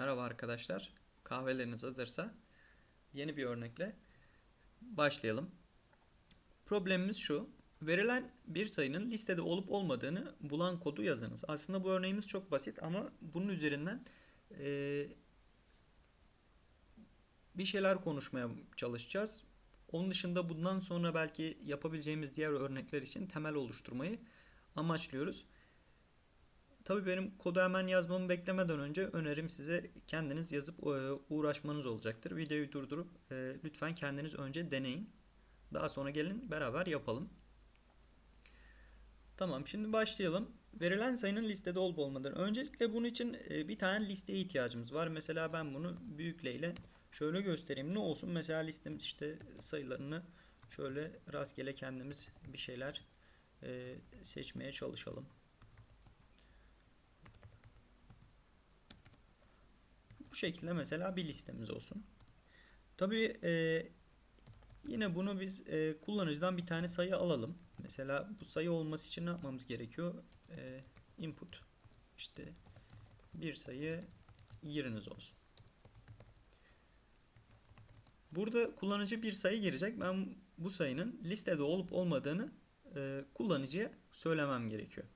Merhaba arkadaşlar. Kahveleriniz hazırsa yeni bir örnekle başlayalım. Problemimiz şu. Verilen bir sayının listede olup olmadığını bulan kodu yazınız. Aslında bu örneğimiz çok basit ama bunun üzerinden eee, bir şeyler konuşmaya çalışacağız. Onun dışında bundan sonra belki yapabileceğimiz diğer örnekler için temel oluşturmayı amaçlıyoruz. Tabii benim kodu hemen yazmamı beklemeden önce önerim size kendiniz yazıp e, uğraşmanız olacaktır. Videoyu durdurup e, lütfen kendiniz önce deneyin. Daha sonra gelin beraber yapalım. Tamam şimdi başlayalım. Verilen sayının listede olup olmadığını. Öncelikle bunun için e, bir tane listeye ihtiyacımız var. Mesela ben bunu büyükleyle şöyle göstereyim. Ne olsun? Mesela listemiz işte sayılarını şöyle rastgele kendimiz bir şeyler e, seçmeye çalışalım. Bu şekilde mesela bir listemiz olsun. Tabii e, yine bunu biz e, kullanıcıdan bir tane sayı alalım. Mesela bu sayı olması için ne yapmamız gerekiyor? E, input işte bir sayı yeriniz olsun. Burada kullanıcı bir sayı girecek. Ben bu sayının listede olup olmadığını e, kullanıcıya söylemem gerekiyor.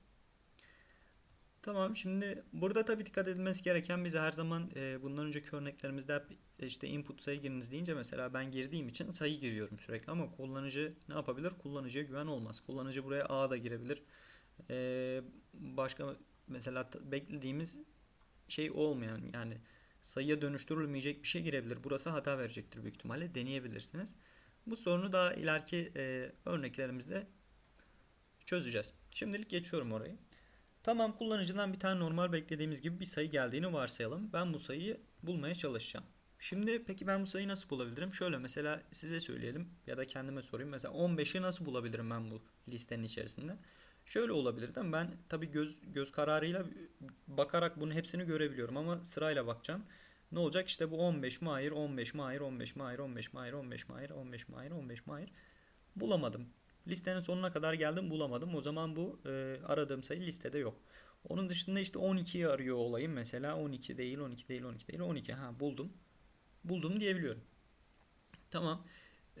Tamam şimdi burada tabii dikkat edilmesi gereken bize her zaman e, bundan önceki örneklerimizde hep e, işte input sayı giriniz deyince mesela ben girdiğim için sayı giriyorum sürekli ama kullanıcı ne yapabilir? Kullanıcıya güven olmaz. Kullanıcı buraya A da girebilir. E, başka mesela beklediğimiz şey olmayan yani sayıya dönüştürülmeyecek bir şey girebilir. Burası hata verecektir büyük ihtimalle. Deneyebilirsiniz. Bu sorunu daha ileriki e, örneklerimizde çözeceğiz. Şimdilik geçiyorum orayı. Tamam kullanıcıdan bir tane normal beklediğimiz gibi bir sayı geldiğini varsayalım. Ben bu sayıyı bulmaya çalışacağım. Şimdi peki ben bu sayıyı nasıl bulabilirim? Şöyle mesela size söyleyelim ya da kendime sorayım. Mesela 15'i nasıl bulabilirim ben bu listenin içerisinde? Şöyle olabilir değil mi? Ben tabii göz göz kararıyla bakarak bunun hepsini görebiliyorum ama sırayla bakacağım. Ne olacak? İşte bu 15 mi? Hayır, 15 mi? Hayır, 15 mi? Hayır, 15 mi? Hayır, 15 mi? Hayır, 15 mi? Hayır, 15 mi? Hayır. Bulamadım. Listenin sonuna kadar geldim bulamadım. O zaman bu e, aradığım sayı listede yok. Onun dışında işte 12'yi arıyor olayım. Mesela 12 değil, 12 değil, 12 değil, 12. Ha buldum. Buldum diyebiliyorum. Tamam.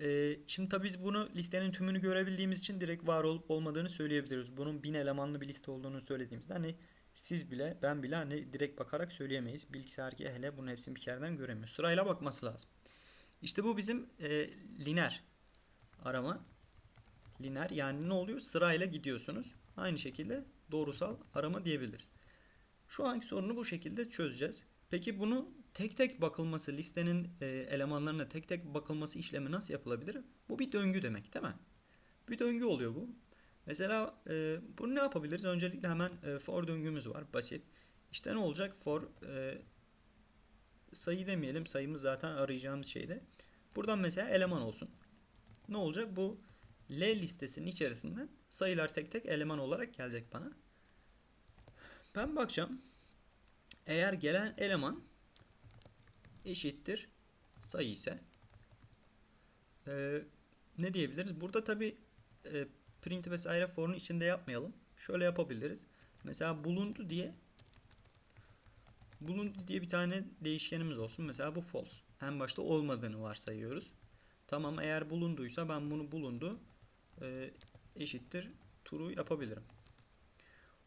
E, şimdi tabii biz bunu listenin tümünü görebildiğimiz için direkt var olup olmadığını söyleyebiliriz. Bunun bin elemanlı bir liste olduğunu söylediğimizde hani siz bile ben bile hani direkt bakarak söyleyemeyiz. Bilgisayar ki hele bunun hepsini bir kereden göremiyor. Sırayla bakması lazım. İşte bu bizim e, lineer arama lineer yani ne oluyor? Sırayla gidiyorsunuz. Aynı şekilde doğrusal arama diyebiliriz. Şu anki sorunu bu şekilde çözeceğiz. Peki bunu tek tek bakılması, listenin e, elemanlarına tek tek bakılması işlemi nasıl yapılabilir? Bu bir döngü demek değil mi? Bir döngü oluyor bu. Mesela e, bunu ne yapabiliriz? Öncelikle hemen e, for döngümüz var. Basit. İşte ne olacak? For e, sayı demeyelim. Sayımız zaten arayacağımız şeyde. Buradan mesela eleman olsun. Ne olacak? Bu L listesinin içerisinden sayılar tek tek eleman olarak gelecek bana. Ben bakacağım. Eğer gelen eleman eşittir sayı ise e, ne diyebiliriz? Burada tabi e, print vesaire for'un içinde yapmayalım. Şöyle yapabiliriz. Mesela bulundu diye bulundu diye bir tane değişkenimiz olsun. Mesela bu false. En başta olmadığını varsayıyoruz. Tamam eğer bulunduysa ben bunu bulundu e, eşittir true yapabilirim.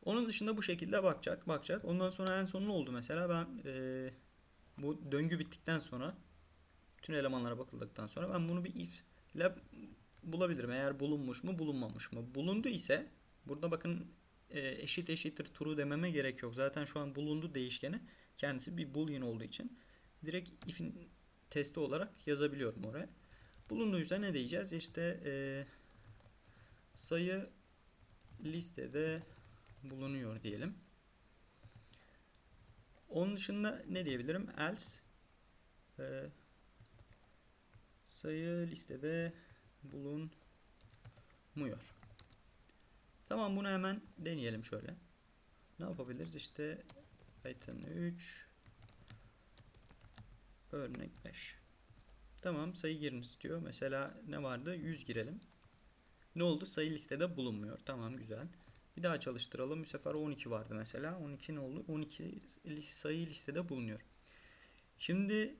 Onun dışında bu şekilde bakacak, bakacak. Ondan sonra en son ne oldu mesela ben e, bu döngü bittikten sonra bütün elemanlara bakıldıktan sonra ben bunu bir if ile bulabilirim. Eğer bulunmuş mu, bulunmamış mı? Bulundu ise burada bakın e, eşit eşittir true dememe gerek yok. Zaten şu an bulundu değişkeni kendisi bir boolean olduğu için direkt if'in testi olarak yazabiliyorum oraya. Bulunduysa ne diyeceğiz? İşte eee sayı listede bulunuyor diyelim. Onun dışında ne diyebilirim? Else e, sayı listede bulunmuyor. Tamam bunu hemen deneyelim şöyle. Ne yapabiliriz? İşte Python 3 örnek 5. Tamam sayı giriniz diyor. Mesela ne vardı? 100 girelim. Ne oldu? Sayı listede bulunmuyor. Tamam güzel. Bir daha çalıştıralım. Bu sefer 12 vardı mesela. 12 ne oldu? 12 sayı listede bulunuyor. Şimdi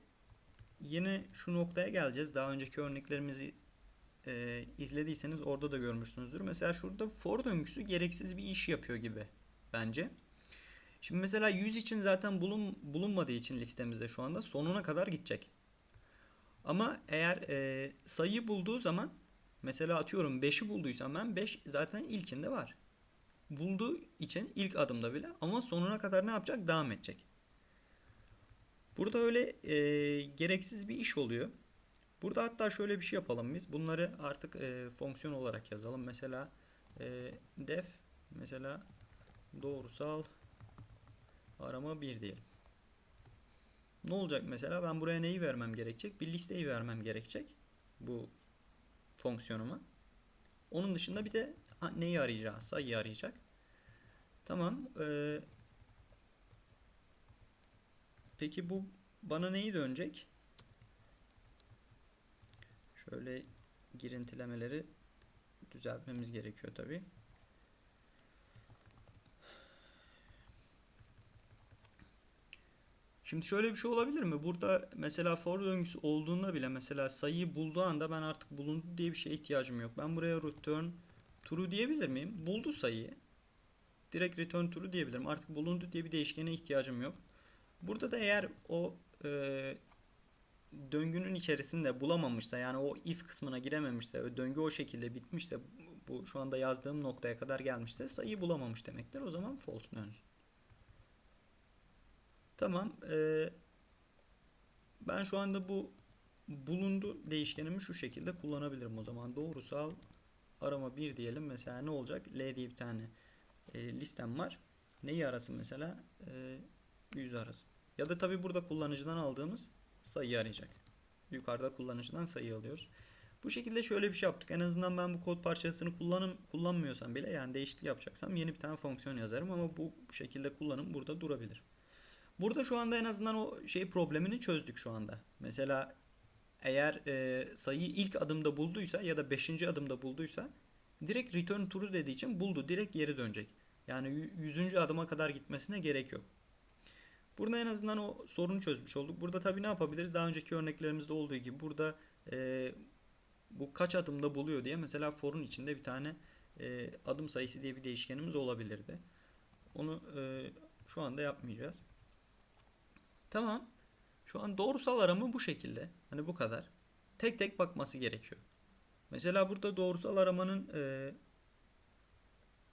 yine şu noktaya geleceğiz. Daha önceki örneklerimizi e, izlediyseniz orada da görmüşsünüzdür. Mesela şurada for döngüsü gereksiz bir iş yapıyor gibi bence. Şimdi mesela 100 için zaten bulun, bulunmadığı için listemizde şu anda sonuna kadar gidecek. Ama eğer e, sayıyı bulduğu zaman mesela atıyorum 5'i bulduysam ben 5 zaten ilkinde var. Bulduğu için ilk adımda bile ama sonuna kadar ne yapacak? Devam edecek. Burada öyle e, gereksiz bir iş oluyor. Burada hatta şöyle bir şey yapalım biz. Bunları artık e, fonksiyon olarak yazalım. Mesela e, def mesela doğrusal arama 1 diyelim. Ne olacak mesela? Ben buraya neyi vermem gerekecek? Bir listeyi vermem gerekecek. Bu fonksiyonuma. Onun dışında bir de neyi arayacağız? Sayıyı arayacak. Tamam. Ee, peki bu bana neyi dönecek? Şöyle girintilemeleri düzeltmemiz gerekiyor tabii. Şimdi şöyle bir şey olabilir mi? Burada mesela for döngüsü olduğunda bile mesela sayıyı bulduğu anda ben artık bulundu diye bir şeye ihtiyacım yok. Ben buraya return true diyebilir miyim? Buldu sayıyı. Direkt return true diyebilirim. Artık bulundu diye bir değişkene ihtiyacım yok. Burada da eğer o e, döngünün içerisinde bulamamışsa yani o if kısmına girememişse döngü o şekilde bitmişse bu şu anda yazdığım noktaya kadar gelmişse sayıyı bulamamış demektir. O zaman false dönsün. Tamam. Ee, ben şu anda bu bulundu değişkenimi şu şekilde kullanabilirim o zaman. Doğrusal arama 1 diyelim. Mesela ne olacak? L diye bir tane e, listem var. Neyi arasın mesela? E, 100 arasın. Ya da tabi burada kullanıcıdan aldığımız sayıyı arayacak. Yukarıda kullanıcıdan sayı alıyoruz. Bu şekilde şöyle bir şey yaptık. En azından ben bu kod parçasını kullanım kullanmıyorsam bile yani değişiklik yapacaksam yeni bir tane fonksiyon yazarım ama bu, bu şekilde kullanım burada durabilir. Burada şu anda en azından o şey problemini çözdük şu anda. Mesela eğer e, sayıyı ilk adımda bulduysa ya da 5. adımda bulduysa direkt return true dediği için buldu. Direkt geri dönecek. Yani 100. adıma kadar gitmesine gerek yok. Burada en azından o sorunu çözmüş olduk. Burada tabii ne yapabiliriz? Daha önceki örneklerimizde olduğu gibi burada e, bu kaç adımda buluyor diye mesela for'un içinde bir tane e, adım sayısı diye bir değişkenimiz olabilirdi. Onu e, şu anda yapmayacağız. Tamam. Şu an doğrusal arama bu şekilde. Hani bu kadar. Tek tek bakması gerekiyor. Mesela burada doğrusal aramanın e,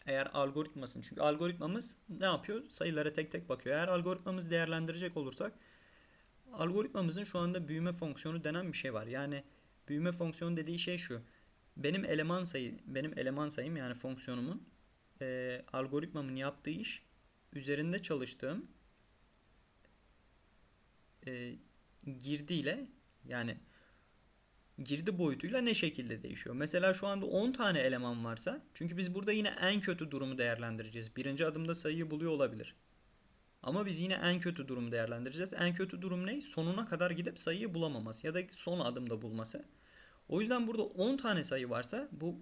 eğer algoritmasın çünkü algoritmamız ne yapıyor? Sayılara tek tek bakıyor. Eğer algoritmamızı değerlendirecek olursak algoritmamızın şu anda büyüme fonksiyonu denen bir şey var. Yani büyüme fonksiyonu dediği şey şu. Benim eleman sayı benim eleman sayım yani fonksiyonumun e, algoritmamın yaptığı iş üzerinde çalıştığım e, girdiyle yani girdi boyutuyla ne şekilde değişiyor? Mesela şu anda 10 tane eleman varsa çünkü biz burada yine en kötü durumu değerlendireceğiz. Birinci adımda sayıyı buluyor olabilir. Ama biz yine en kötü durumu değerlendireceğiz. En kötü durum ne? Sonuna kadar gidip sayıyı bulamaması ya da son adımda bulması. O yüzden burada 10 tane sayı varsa bu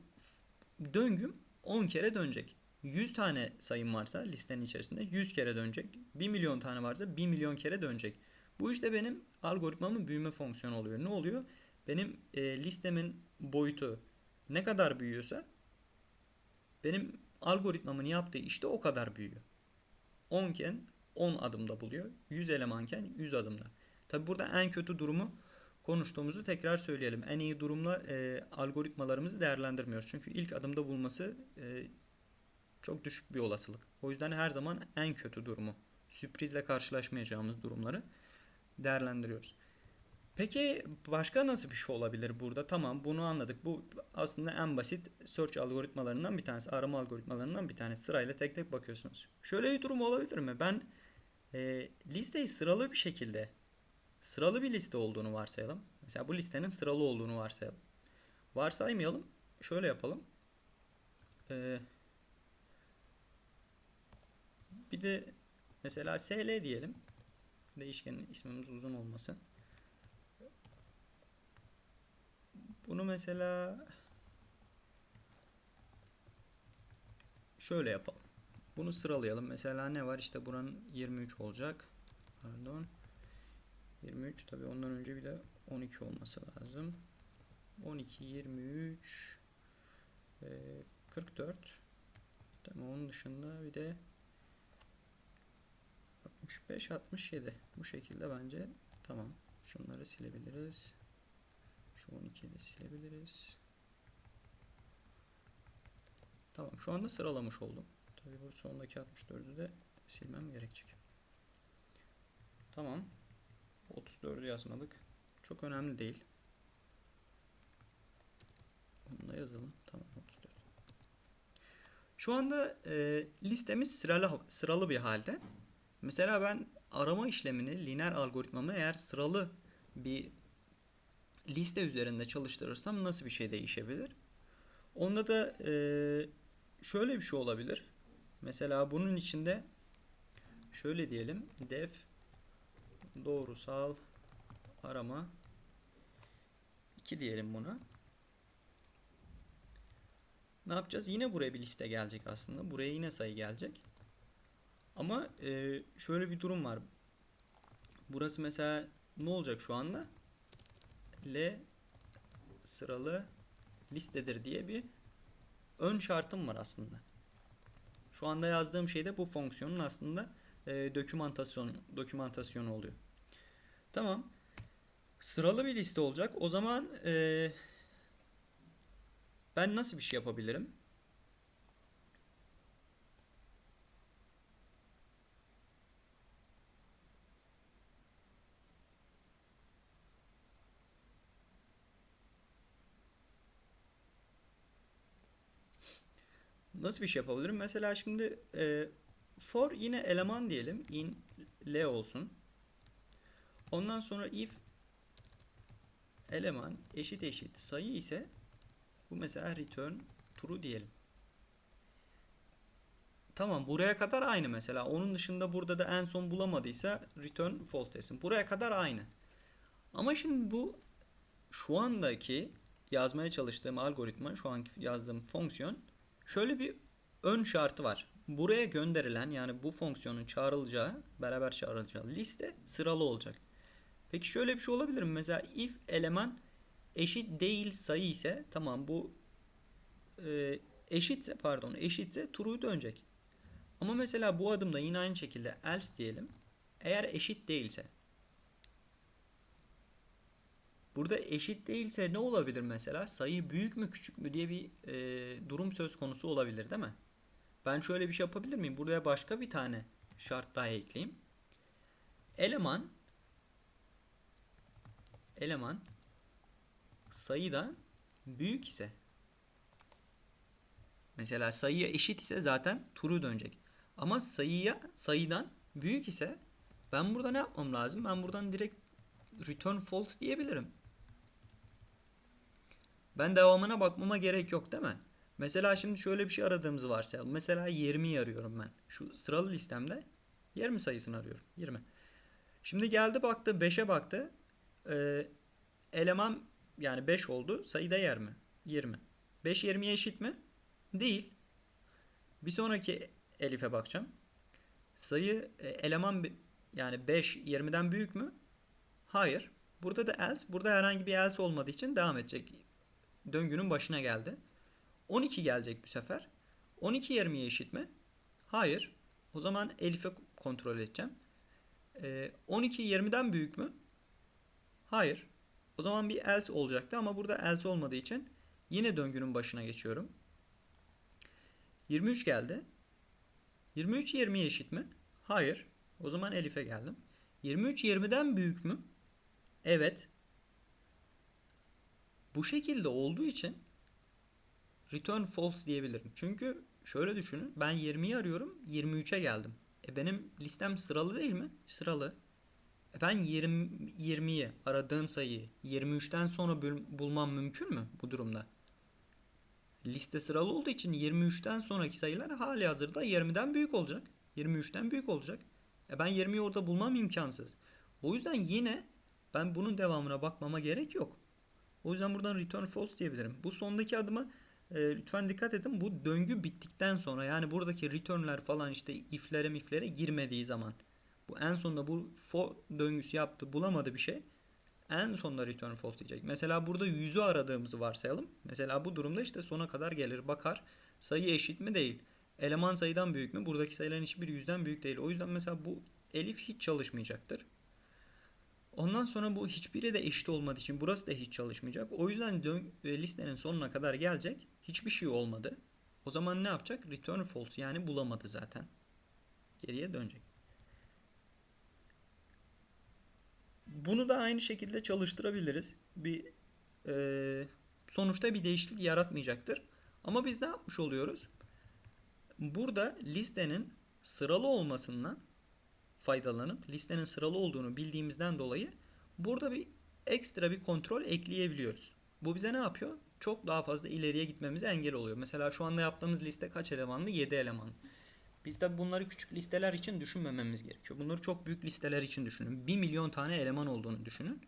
döngüm 10 kere dönecek. 100 tane sayım varsa listenin içerisinde 100 kere dönecek. 1 milyon tane varsa 1 milyon kere dönecek. Bu işte benim algoritmamın büyüme fonksiyonu oluyor. Ne oluyor? Benim e, listemin boyutu ne kadar büyüyorsa benim algoritmamın yaptığı işte o kadar büyüyor. 10 iken 10 adımda buluyor. 100 elemanken 100 adımda. Tabi burada en kötü durumu konuştuğumuzu tekrar söyleyelim. En iyi durumla e, algoritmalarımızı değerlendirmiyoruz. Çünkü ilk adımda bulması e, çok düşük bir olasılık. O yüzden her zaman en kötü durumu, sürprizle karşılaşmayacağımız durumları değerlendiriyoruz. Peki başka nasıl bir şey olabilir burada? Tamam bunu anladık. Bu aslında en basit search algoritmalarından bir tanesi. Arama algoritmalarından bir tanesi. Sırayla tek tek bakıyorsunuz. Şöyle bir durum olabilir mi? Ben e, listeyi sıralı bir şekilde sıralı bir liste olduğunu varsayalım. Mesela bu listenin sıralı olduğunu varsayalım. Varsaymayalım. Şöyle yapalım. Ee, bir de mesela SL diyelim. Değişkenin ismimiz uzun olmasın. Bunu mesela şöyle yapalım. Bunu sıralayalım. Mesela ne var? İşte buranın 23 olacak. Pardon. 23 tabii ondan önce bir de 12 olması lazım. 12, 23, e, 44. Tamam onun dışında bir de 65, 67. Bu şekilde bence tamam. Şunları silebiliriz. Şu 12'yi de silebiliriz. Tamam şu anda sıralamış oldum. Tabii bu sondaki 64'ü de silmem gerekecek. Tamam. 34'ü yazmadık. Çok önemli değil. Bunu da yazalım. Tamam 34. Şu anda e, listemiz sıralı sıralı bir halde. Mesela ben arama işlemini lineer algoritmamı eğer sıralı bir liste üzerinde çalıştırırsam nasıl bir şey değişebilir? Onda da e, şöyle bir şey olabilir. Mesela bunun içinde şöyle diyelim def doğrusal arama 2 diyelim buna. Ne yapacağız? Yine buraya bir liste gelecek aslında. Buraya yine sayı gelecek. Ama e, şöyle bir durum var. Burası mesela ne olacak şu anda? L sıralı listedir diye bir ön şartım var aslında. Şu anda yazdığım şey de bu fonksiyonun aslında e, dokümantasyon dokümantasyonu oluyor. Tamam. Sıralı bir liste olacak. O zaman e, ben nasıl bir şey yapabilirim? Nasıl bir şey yapabilirim? Mesela şimdi e, for yine eleman diyelim. in l olsun. Ondan sonra if eleman eşit eşit sayı ise bu mesela return true diyelim. Tamam buraya kadar aynı mesela. Onun dışında burada da en son bulamadıysa return false desin. Buraya kadar aynı. Ama şimdi bu şu andaki yazmaya çalıştığım algoritma, şu anki yazdığım fonksiyon şöyle bir ön şartı var. Buraya gönderilen yani bu fonksiyonun çağrılacağı, beraber çağrılacağı liste sıralı olacak. Peki şöyle bir şey olabilir mi? Mesela if eleman eşit değil sayı ise tamam bu e, eşitse pardon eşitse true'yu dönecek. Ama mesela bu adımda yine aynı şekilde else diyelim. Eğer eşit değilse Burada eşit değilse ne olabilir mesela? Sayı büyük mü küçük mü diye bir e, durum söz konusu olabilir değil mi? Ben şöyle bir şey yapabilir miyim? Buraya başka bir tane şart daha ekleyeyim. Eleman eleman sayıdan büyük ise mesela sayıya eşit ise zaten true dönecek. Ama sayıya sayıdan büyük ise ben burada ne yapmam lazım? Ben buradan direkt return false diyebilirim. Ben devamına bakmama gerek yok değil mi? Mesela şimdi şöyle bir şey aradığımızı varsayalım. Mesela 20'yi arıyorum ben. Şu sıralı listemde 20 sayısını arıyorum. 20. Şimdi geldi baktı 5'e baktı. Ee, eleman yani 5 oldu. Sayıda yer mi? 20. 5 20'ye eşit mi? Değil. Bir sonraki elife bakacağım. Sayı e, eleman yani 5 20'den büyük mü? Hayır. Burada da else. Burada herhangi bir else olmadığı için devam edecek. Döngünün başına geldi. 12 gelecek bu sefer. 12 20'ye eşit mi? Hayır. O zaman Elif'e kontrol edeceğim. Ee, 12 20'den büyük mü? Hayır. O zaman bir else olacaktı ama burada else olmadığı için yine döngünün başına geçiyorum. 23 geldi. 23 20'ye eşit mi? Hayır. O zaman Elif'e geldim. 23 20'den büyük mü? Evet. Bu şekilde olduğu için return false diyebilirim. Çünkü şöyle düşünün. Ben 20'yi arıyorum. 23'e geldim. E benim listem sıralı değil mi? Sıralı. E ben 20 20'yi aradığım sayıyı 23'ten sonra bulmam mümkün mü bu durumda? Liste sıralı olduğu için 23'ten sonraki sayılar hali hazırda 20'den büyük olacak. 23'ten büyük olacak. E ben 20'yi orada bulmam imkansız. O yüzden yine ben bunun devamına bakmama gerek yok. O yüzden buradan return false diyebilirim. Bu sondaki adıma e, lütfen dikkat edin. Bu döngü bittikten sonra yani buradaki return'ler falan işte if'lere mif'lere girmediği zaman Bu en sonunda bu for döngüsü yaptı bulamadı bir şey. En sonunda return false diyecek. Mesela burada 100'ü aradığımızı varsayalım. Mesela bu durumda işte sona kadar gelir bakar. Sayı eşit mi değil. Eleman sayıdan büyük mü? Buradaki sayıların hiçbir yüzden büyük değil. O yüzden mesela bu elif hiç çalışmayacaktır. Ondan sonra bu hiçbiri de eşit olmadığı için burası da hiç çalışmayacak. O yüzden e, listenin sonuna kadar gelecek. Hiçbir şey olmadı. O zaman ne yapacak? Return false yani bulamadı zaten. Geriye dönecek. Bunu da aynı şekilde çalıştırabiliriz. Bir e, sonuçta bir değişiklik yaratmayacaktır. Ama biz ne yapmış oluyoruz? Burada listenin sıralı olmasından faydalanıp listenin sıralı olduğunu bildiğimizden dolayı burada bir ekstra bir kontrol ekleyebiliyoruz. Bu bize ne yapıyor? Çok daha fazla ileriye gitmemize engel oluyor. Mesela şu anda yaptığımız liste kaç elemanlı? 7 elemanlı. Biz tabi bunları küçük listeler için düşünmememiz gerekiyor. Bunları çok büyük listeler için düşünün. 1 milyon tane eleman olduğunu düşünün.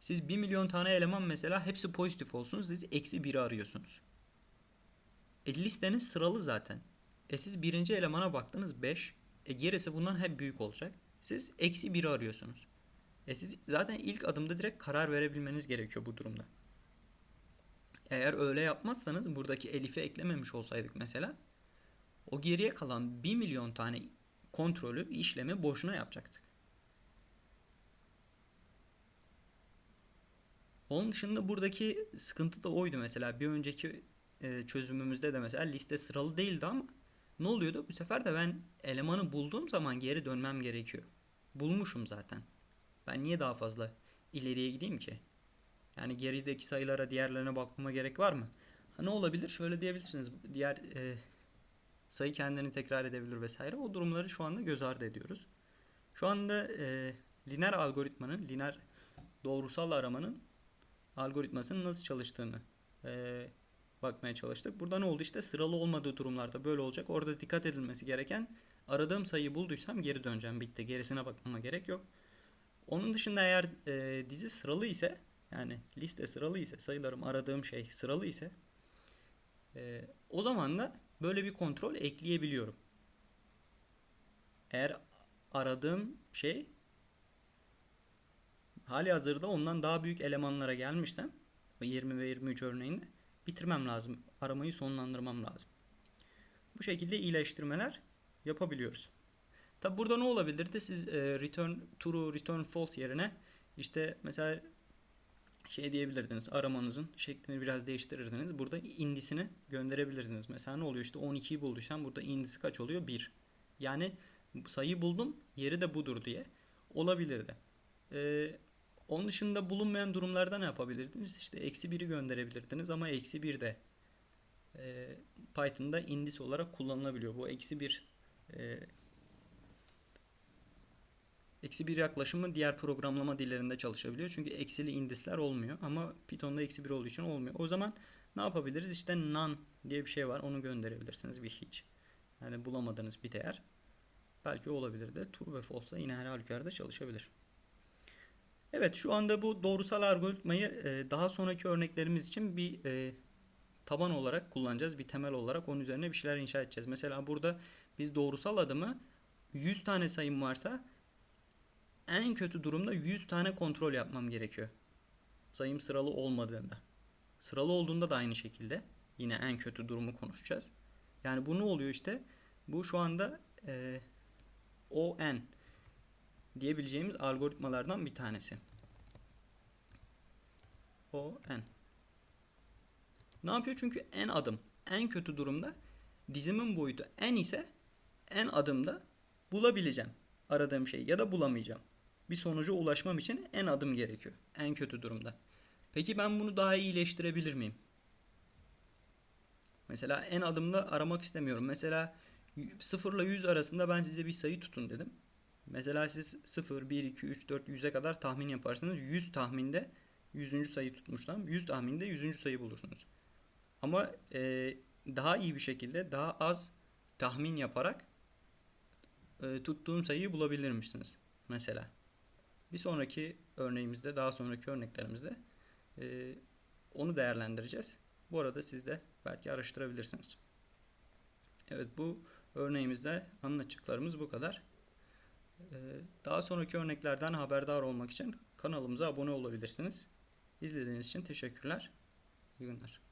Siz 1 milyon tane eleman mesela hepsi pozitif olsun. Siz eksi 1'i arıyorsunuz. E listeniz sıralı zaten. E siz birinci elemana baktınız 5. E gerisi bundan hep büyük olacak. Siz eksi 1'i arıyorsunuz. E siz zaten ilk adımda direkt karar verebilmeniz gerekiyor bu durumda. Eğer öyle yapmazsanız buradaki elife eklememiş olsaydık mesela o geriye kalan 1 milyon tane kontrolü işlemi boşuna yapacaktık. Onun dışında buradaki sıkıntı da oydu mesela bir önceki e, çözümümüzde de mesela liste sıralı değildi ama ne oluyordu? Bu sefer de ben elemanı bulduğum zaman geri dönmem gerekiyor. Bulmuşum zaten. Ben niye daha fazla ileriye gideyim ki? Yani gerideki sayılara diğerlerine bakmama gerek var mı? Ha, ne olabilir? Şöyle diyebilirsiniz. Diğer e, sayı kendini tekrar edebilir vesaire. O durumları şu anda göz ardı ediyoruz. Şu anda e, lineer algoritmanın, lineer doğrusal aramanın algoritmasının nasıl çalıştığını e, bakmaya çalıştık. Burada ne oldu? İşte sıralı olmadığı durumlarda böyle olacak. Orada dikkat edilmesi gereken aradığım sayıyı bulduysam geri döneceğim. Bitti. Gerisine bakmama gerek yok. Onun dışında eğer e, dizi sıralı ise yani liste sıralı ise sayılarım aradığım şey sıralı ise e, o zaman da böyle bir kontrol ekleyebiliyorum. Eğer aradığım şey hali hazırda ondan daha büyük elemanlara gelmişsem 20 ve 23 örneğinde bitirmem lazım. Aramayı sonlandırmam lazım. Bu şekilde iyileştirmeler yapabiliyoruz. Tabi burada ne olabilirdi? Siz e, return true, return false yerine işte mesela şey diyebilirdiniz. Aramanızın şeklini biraz değiştirirdiniz. Burada indisini gönderebilirdiniz. Mesela ne oluyor? İşte 12'yi bulduysam burada indisi kaç oluyor? 1. Yani sayı buldum. Yeri de budur diye. Olabilirdi. Ee, onun dışında bulunmayan durumlarda ne yapabilirdiniz? İşte eksi 1'i gönderebilirdiniz ama eksi 1 de e, Python'da indis olarak kullanılabiliyor. Bu eksi 1 e, eksi 1 yaklaşımı diğer programlama dillerinde çalışabiliyor. Çünkü eksili indisler olmuyor ama Python'da eksi 1 olduğu için olmuyor. O zaman ne yapabiliriz? İşte none diye bir şey var. Onu gönderebilirsiniz bir hiç. Yani bulamadığınız bir değer. Belki olabilir de true ve false yine her halükarda çalışabilir. Evet şu anda bu doğrusal algoritmayı e, daha sonraki örneklerimiz için bir e, taban olarak kullanacağız. Bir temel olarak onun üzerine bir şeyler inşa edeceğiz. Mesela burada biz doğrusal adımı 100 tane sayım varsa en kötü durumda 100 tane kontrol yapmam gerekiyor. Sayım sıralı olmadığında. Sıralı olduğunda da aynı şekilde. Yine en kötü durumu konuşacağız. Yani bu ne oluyor işte? Bu şu anda e, ON diyebileceğimiz algoritmalardan bir tanesi. O n. Ne yapıyor? Çünkü n adım. En kötü durumda dizimin boyutu n ise n adımda bulabileceğim aradığım şeyi ya da bulamayacağım. Bir sonuca ulaşmam için n adım gerekiyor. En kötü durumda. Peki ben bunu daha iyileştirebilir miyim? Mesela n adımda aramak istemiyorum. Mesela 0 ile 100 arasında ben size bir sayı tutun dedim. Mesela siz 0, 1, 2, 3, 4, 100'e kadar tahmin yaparsınız. 100 tahminde 100. sayı tutmuşsam 100 tahminde 100. sayı bulursunuz. Ama e, daha iyi bir şekilde daha az tahmin yaparak e, tuttuğum sayıyı bulabilirmişsiniz. Mesela. Bir sonraki örneğimizde, daha sonraki örneklerimizde e, onu değerlendireceğiz. Bu arada siz de belki araştırabilirsiniz. Evet bu örneğimizde anlatacaklarımız bu kadar. Ee, Daha sonraki örneklerden haberdar olmak için kanalımıza abone olabilirsiniz. İzlediğiniz için teşekkürler. İyi günler.